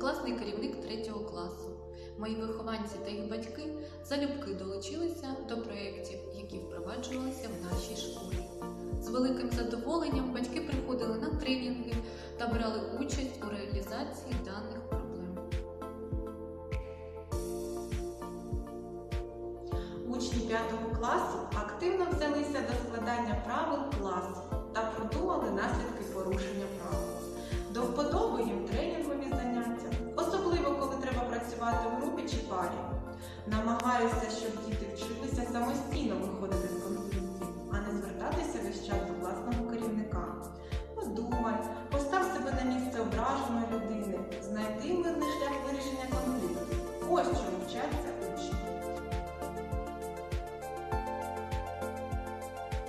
класний керівник третього класу. Мої вихованці та їх батьки залюбки долучилися до проєктів, які впроваджувалися в нашій школі. З великим задоволенням батьки приходили на тренінги та брали участь у реалізації даних проблем. Учні 5 класу активно взялися до складання правил класу та продумали наслідки порушення правил. Намагаюся, щоб діти вчилися самостійно виходити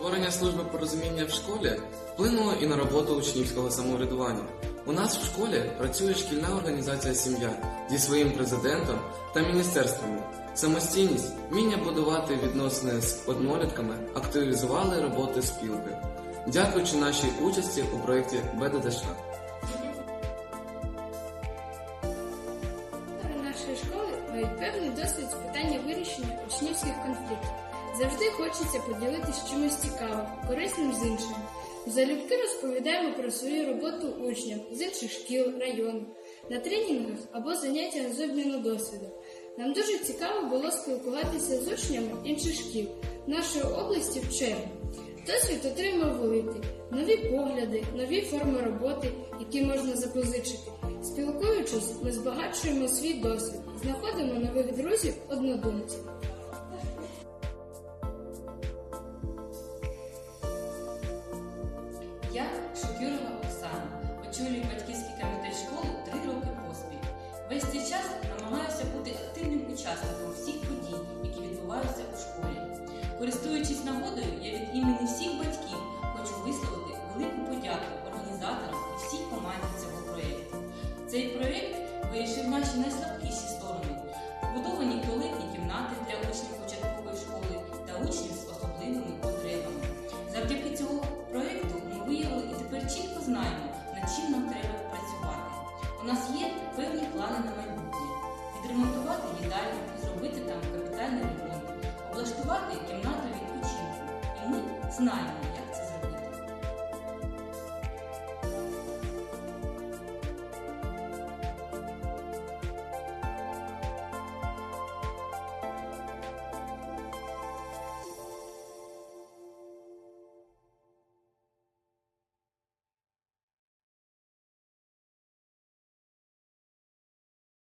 Створення служби порозуміння в школі вплинуло і на роботу учнівського самоврядування. У нас в школі працює шкільна організація Сім'я зі своїм президентом та міністерствами. Самостійність, вміння будувати відносини з однолітками активізували роботи спілки. Дякуючи нашій участі у проєкті БДДШ. Нашої школи мають певний досвід з питання вирішення учнівських конфліктів. Завжди хочеться поділитися чимось цікавим, корисним з іншими. Залюбки розповідаємо про свою роботу учням з інших шкіл, району, на тренінгах або заняттях з обміну досвіду. Нам дуже цікаво було спілкуватися з учнями інших шкіл нашої області в червні. Досвід отримав великий, нові погляди, нові форми роботи, які можна запозичити. Спілкуючись, ми збагачуємо свій досвід, знаходимо нових друзів, однодумців. Очолюю батьківський комітет школи три роки поспіль. Весь цей час намагаюся бути активним учасником всіх подій, які відбуваються у школі. Користуючись нагодою, я від імені всіх батьків хочу висловити велику подяку організаторам і всій команді цього проєкту. Цей проєкт вирішив наші найслабкіші сторони, побудовані туалетні кімнати для учнів початкової школи та учнів з особливими потребами. Завдяки цього проєкту ми виявили і тепер чітко знаємо, над чим нам треба працювати. У нас є певні плани на майбутнє: відремонтувати їдальню, зробити там капітальний ремонт, облаштувати кімнату відпочинку. І ми знаємо,